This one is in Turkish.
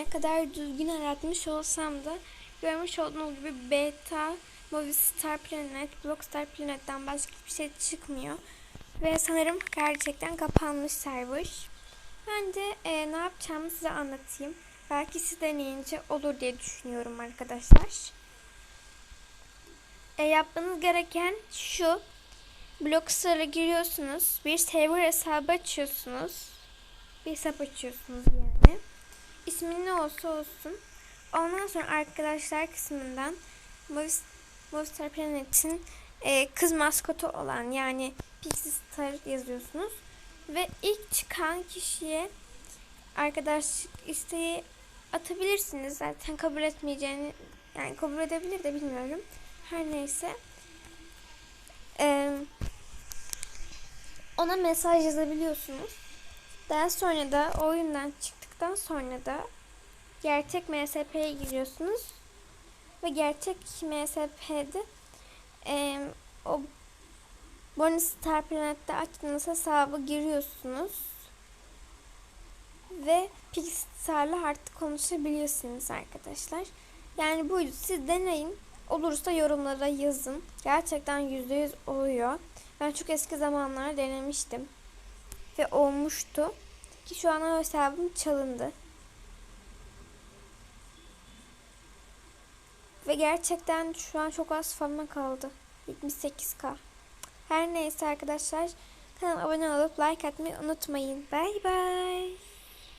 ne kadar düzgün aratmış olsam da görmüş olduğunuz gibi beta, Movistar Planet, Blockstar Planet'ten başka bir şey çıkmıyor. Ve sanırım gerçekten kapanmış server. Ben de e, ne yapacağımı size anlatayım. Belki siz deneyince olur diye düşünüyorum arkadaşlar. E, yapmanız gereken şu. Blockstar'a giriyorsunuz. Bir server hesabı açıyorsunuz. Bir hesap açıyorsunuz yani. İsmin ne olsa olsun. Ondan sonra arkadaşlar kısmından Movistar Planet'in e, kız maskotu olan yani Pixie Star yazıyorsunuz. Ve ilk çıkan kişiye arkadaş isteği atabilirsiniz. Zaten kabul etmeyeceğini yani kabul edebilir de bilmiyorum. Her neyse. Ee, ona mesaj yazabiliyorsunuz. Daha sonra da oyundan çıktıktan sonra da gerçek MSP'ye giriyorsunuz. Ve gerçek MSP'de e, o Bonus Star Planet'te açtığınız hesabı giriyorsunuz. Ve Pixar'la artık konuşabiliyorsunuz arkadaşlar. Yani buydu. Siz deneyin. Olursa yorumlara yazın. Gerçekten %100 oluyor. Ben çok eski zamanlarda denemiştim. Ve olmuştu. Ki şu an hesabım çalındı. Ve gerçekten şu an çok az fama kaldı. 78k. Her neyse arkadaşlar. Kanala abone olup like atmayı unutmayın. Bay bay.